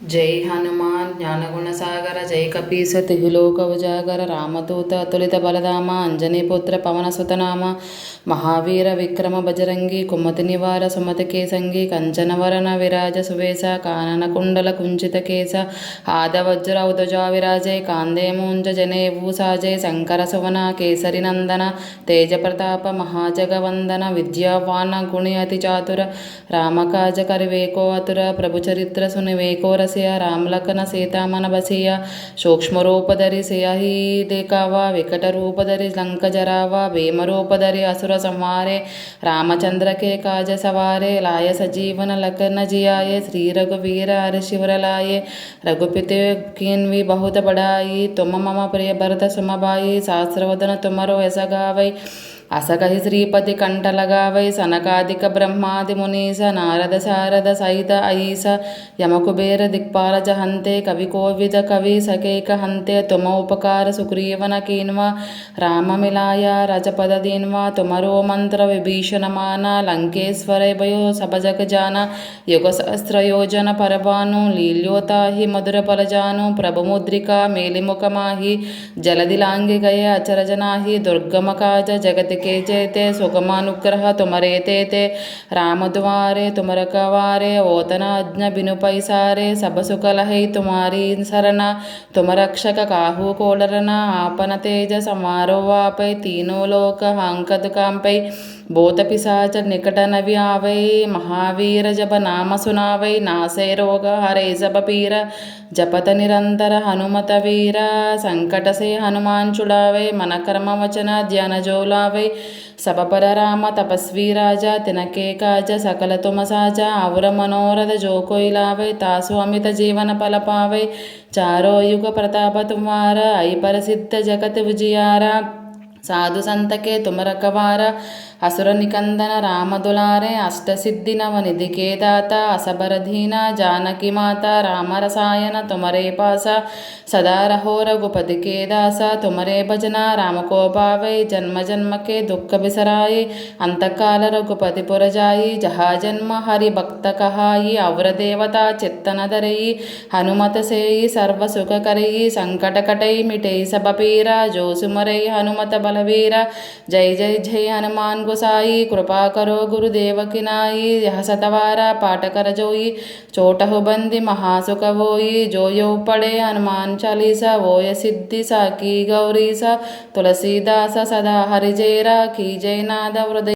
జై హనుమాన్ జ్ఞానగుణసాగర జై కపీస తిగులోకవజాగర రామదూత అతులిత బలధామ అంజనీపుత్ర పవనసుతనామ మహావీర విక్రమ బజరంగి కుమతి నివార సుమతి కేసంగి కంచనవరణ విరాజ సువేశ కానన కుండల కుంచిత కేశ ఆదవజ్ర ఉదజా విరాజై కాందేమూంజ జనేవూ సాజై శంకర సువన కేసరి నందన తేజప్రతాప మహాజగవందన విద్యావాన గుణి అతి చాతుర రామకాజ కరివేకో అతుర ప్రభుచరిత్ర సునివేకోర బసయ రామలకన సీతామన బసయ సూక్ష్మరూపధరి సియహి దేకావా వికటరూపధరి లంక జరావా భీమరూపధరి అసుర సంహారే రామచంద్రకే కాజ సవారే లాయ సజీవన లకన జియాయే శ్రీ రఘువీర హరిశివరలాయే రఘుపితే కీన్వి బహుత బడాయి తుమ్మ మమ ప్రియ భరత సుమబాయి శాస్త్రవదన తుమరో ఎసగావై అసకహి శ్రీపతి కంటలగా వై సనకాదిక బ్రహ్మాది మునీస నారద శారద సహిత ఐస యమకుబేర దిక్పాల జహంతే కవి కోవిద కవి సకైక హంతే తుమౌపకార సుగ్రీవన కీన్వ రామమిలాయ రజపద దీన్వ తుమరో మంత్ర విభీషణమాన లంకేశ్వరై భయో సభజగజాన యుగసహస్రయోజన పరభాను లీల్యోతాహి మధుర ఫలజాను ప్రభుముద్రిక మేలిముఖమాహి జలదిలాంగికయ అచరజనాహి దుర్గమకాజ జగతి ಕೇಚೇತೆ ಸುಗಮಾನುಗ್ರಹ ತುಮರೇತೇತೆ ರಾಮದ್ವಾರೆ ತುಮರಕವಾರೆ ಓತನಾಜ್ಞ ಬಿನುಪೈಸಾರೆ ಸಬಸುಕಲಹೈ ತುಮಾರೀ ಶರಣ ತುಮರಕ್ಷಕ ಕಾಹು ಕೋಳರನ ಆಪನ ತೇಜ ಸಮಾರೋವಾಪೈ ತೀನೋ ಲೋಕ ಹಾಂಕದುಕಾಂಪೈ భూతపిశాచ నికటనవి ఆవై మహావీర జప నామ సునావై నాశై రోగ హరే జప పీర జపత నిరంతర హనుమత వీర సంకట సే హనుమాంచుడావై మన కర్మ వచన ధ్యాన జోలావై సపపర రామ తపస్వీ రాజా తినకే కాజ సకల తుమసాజ ఆవుర మనోరథ జోకోయిలావై తాసు అమిత జీవన ఫలపావై చారోయుగ ప్రతాప తుమార ఐ పరిసిద్ధ జగతి విజయారా ಸಾಧು ಸಂತಕೆ ತುಮರಕವಾರ ಹಸುರ ನಿಕಂದನ ರಾಮದುಲಾರೆ ಅಷ್ಟಸಿದ್ಧಿ ನವ ನಿಧಿಕೇದಾತ ಅಸಬರಧೀನ ಜಾನಕಿ ಮಾತ ರಾಮರಸಾಯನ ತುಮರೇ ಪಾಸ ಸದಾ ರಹೋರ ಗುಪದಿ ಕೇದಾಸ ತುಮರೇ ಭಜನ ರಾಮಕೋಪಾವೈ ಜನ್ಮ ಜನ್ಮಕ್ಕೆ ದುಃಖ ಬಿಸರಾಯಿ ಅಂತಕಾಲ ರಘುಪತಿ ಪುರಜಾಯಿ ಜಹಾ ಜನ್ಮ ಹರಿ ಭಕ್ತ ಕಹಾಯಿ ಅವ್ರ ದೇವತಾ ಚಿತ್ತನದರಯಿ ಹನುಮತ ಸೇಯಿ ಸರ್ವ ಸುಖಕರಯಿ ಸಂಕಟಕಟೈ ಮಿಟೈ ಸಬಪೀರ ಜೋಸುಮರೈ ಹನುಮತ బలవీర. జై జై జై హనుమాన్ గుసాయి కృపాకరో గురుదేవకినాయి హసతవార పాటకరజోయి చోటహు బంది మహాసుఖవోయి జోయో పడే హనుమాన్ చలీస ఓయ సిద్ధి సాకి గౌరీస. తులసీదాస సదా హరిజేర కీజైనాథ హృదయ